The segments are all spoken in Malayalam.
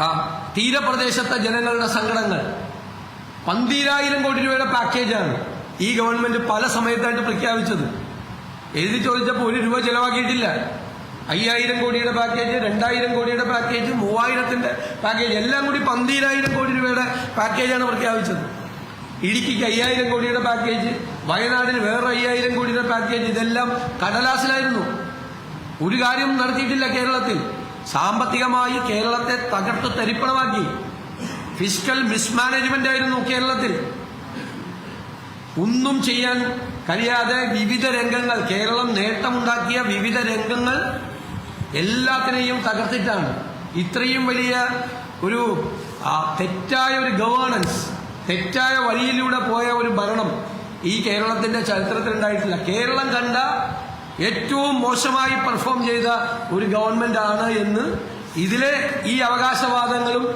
ആ തീരപ്രദേശത്തെ ജനങ്ങളുടെ സങ്കടങ്ങൾ. പന്തീരായിരം കോടി രൂപയുടെ പാക്കേജാണ് ഈ ഗവൺമെന്റ് പല സമയത്തായിട്ട് പ്രഖ്യാപിച്ചത്. എഴുതി ചോദിച്ചപ്പോൾ ഒരു രൂപ ചെലവാക്കിയിട്ടില്ല. അയ്യായിരം കോടിയുടെ പാക്കേജ് രണ്ടായിരം കോടിയുടെ പാക്കേജ് മൂവായിരത്തിന്റെ പാക്കേജ് എല്ലാം കൂടി പന്തീരായിരം കോടി രൂപയുടെ പാക്കേജാണ് പ്രഖ്യാപിച്ചത്. ഇടുക്കിക്ക് അയ്യായിരം കോടിയുടെ പാക്കേജ് വയനാടിന് വേറെ അയ്യായിരം കോടിയുടെ പാക്കേജ് ഇതെല്ലാം കടലാസിലായിരുന്നു. ഒരു കാര്യം നടത്തിയിട്ടില്ല കേരളത്തിൽ. സാമ്പത്തികമായി കേരളത്തെ തകർത്ത് തരിപ്പണമാക്കി. ഫിസിക്കൽ മിസ്മാനേജ്മെന്റ് ആയിരുന്നു കേരളത്തിൽ. ഒന്നും ചെയ്യാൻ കഴിയാതെ വിവിധ രംഗങ്ങൾ കേരളം നേട്ടമുണ്ടാക്കിയ വിവിധ രംഗങ്ങൾ എല്ലാത്തിനെയും തകർത്തിട്ടാണ്. ഇത്രയും വലിയ ഒരു തെറ്റായ ഒരു ഗവേണൻസ് തെറ്റായ വഴിയിലൂടെ പോയ ഒരു ഭരണം ഈ കേരളത്തിന്റെ ചരിത്രത്തിൽ ഉണ്ടായിട്ടില്ല കേരളം കണ്ട ഏറ്റവും മോശമായി പെർഫോം ചെയ്ത ഒരു ഗവൺമെന്റ് ആണ് എന്ന് ഇതിലെ ഈ അവകാശവാദങ്ങളും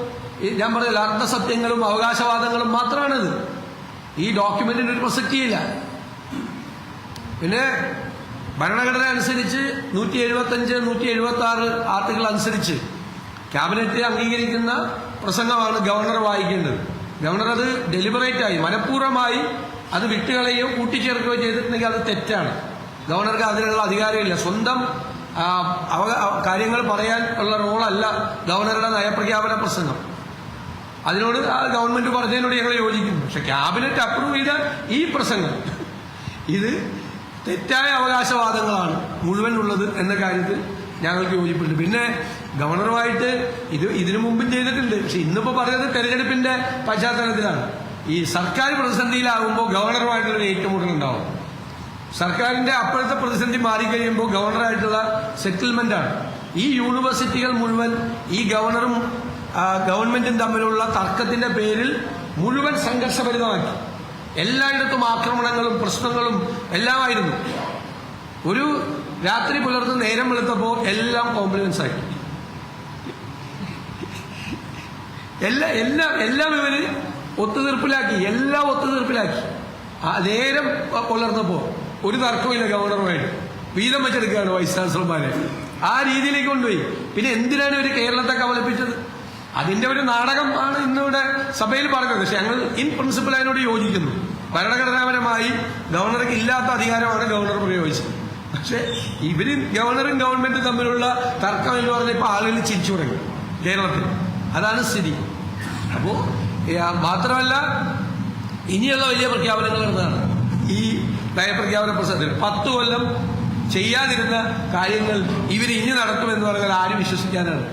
ഞാൻ പറഞ്ഞ അർദ്ധസത്യങ്ങളും അവകാശവാദങ്ങളും മാത്രമാണിത് ഈ ഡോക്യുമെന്റിന് ഒരു പ്രസക്തിയില്ല. പിന്നെ ഭരണഘടന അനുസരിച്ച് നൂറ്റി എഴുപത്തി അഞ്ച് നൂറ്റി എഴുപത്തി ആറ് ആർട്ടിക്കിൾ അനുസരിച്ച് ക്യാബിനറ്റ് അംഗീകരിക്കുന്ന പ്രസംഗമാണ് ഗവർണർ വായിക്കേണ്ടത്. ഗവർണർ അത് ഡെലിബറേറ്റ് ആയി മനഃപൂർവമായി അത് വിട്ടുകളയോ കൂട്ടിച്ചേർക്കുകയോ ചെയ്തിട്ടുണ്ടെങ്കിൽ അത് തെറ്റാണ്. ഗവർണർക്ക് അതിനുള്ള അധികാരമില്ല. സ്വന്തം കാര്യങ്ങൾ പറയാൻ ഉള്ള റോളല്ല ഗവർണറുടെ നയപ്രഖ്യാപന പ്രസംഗം. അതിനോട് ഗവൺമെന്റ് പറഞ്ഞതിനോട് ഞങ്ങൾ യോജിക്കുന്നു. പക്ഷെ ക്യാബിനറ്റ് അപ്രൂവ് ചെയ്ത ഈ പ്രസംഗം ഇത് തെറ്റായ അവകാശവാദങ്ങളാണ് മുഴുവൻ ഉള്ളത് എന്ന കാര്യത്തിൽ ഞങ്ങൾക്ക് യോജിപ്പുണ്ട്. പിന്നെ ഗവർണറുമായിട്ട് ഇത് ഇതിനു മുമ്പും ചെയ്തിട്ടുണ്ട്. പക്ഷെ ഇന്നിപ്പോ പറയുന്നത് തെരഞ്ഞെടുപ്പിന്റെ പശ്ചാത്തലത്തിലാണ്. ഈ സർക്കാർ പ്രതിസന്ധിയിലാകുമ്പോൾ ഗവർണറുമായിട്ടുള്ള ഏറ്റുമുട്ടൽ ഉണ്ടാവും സർക്കാരിന്റെ അപ്പോഴത്തെ പ്രതിസന്ധി മാറിക്കഴിയുമ്പോൾ ഗവർണറായിട്ടുള്ള സെറ്റിൽമെന്റ് ആണ് ഈ യൂണിവേഴ്സിറ്റികൾ മുഴുവൻ ഈ ഗവർണറും ഗവൺമെന്റും തമ്മിലുള്ള തർക്കത്തിന്റെ പേരിൽ മുഴുവൻ സംഘർഷഭരിതമാക്കി. എല്ലായിടത്തും ആക്രമണങ്ങളും പ്രശ്നങ്ങളും എല്ലാമായിരുന്നു. ഒരു രാത്രി പുലർന്ന് നേരം വെളുത്തപ്പോൾ എല്ലാം കോംപ്ലിമെന്റ്സ് ആയി. എല്ലാ എല്ലാം എല്ലാം ഇവർ ഒത്തുതീർപ്പിലാക്കി എല്ലാം ഒത്തുതീർപ്പിലാക്കി. നേരം പുലർന്നപ്പോ ഒരു തർക്കമില്ല ഗവർണറുമായിട്ട്. വീതം വെച്ചെടുക്കുകയാണ് വൈസ് ചാൻസലർമാരെ. ആ രീതിയിലേക്ക് കൊണ്ടുപോയി. പിന്നെ എന്തിനാണ് ഇവർ കേരളത്തെ കബളിപ്പിച്ചത്? അതിന്റെ ഒരു നാടകം ആണ് ഇന്നിവിടെ സഭയിൽ പറഞ്ഞത്. പക്ഷെ ഞങ്ങൾ ഇൻ പ്രിൻസിപ്പൽ അതിനോട് യോജിക്കുന്നു. ഭരണഘടനാപരമായി ഗവർണർക്ക് ഇല്ലാത്ത അധികാരമാണ് ഗവർണർ പ്രയോഗിച്ചത്. പക്ഷെ ഇവർ ഗവർണറും ഗവൺമെന്റും തമ്മിലുള്ള തർക്കം എന്ന് പറഞ്ഞ ഇപ്പൊ ആളുകൾ ചിരിച്ചു തുടങ്ങി കേരളത്തിൽ. അതാണ് സ്ഥിതി. അപ്പോ മാത്രമല്ല ഇനിയുള്ള വലിയ പ്രഖ്യാപനങ്ങൾ എന്നതാണ് ഈ നയപ്രഖ്യാപന പ്രസംഗത്തിൽ പത്ത് കൊല്ലം ചെയ്യാതിരുന്ന കാര്യങ്ങൾ ഇവർ ഇനി നടത്തുമെന്ന് പറഞ്ഞാൽ ആരും വിശ്വസിക്കാനാണ്.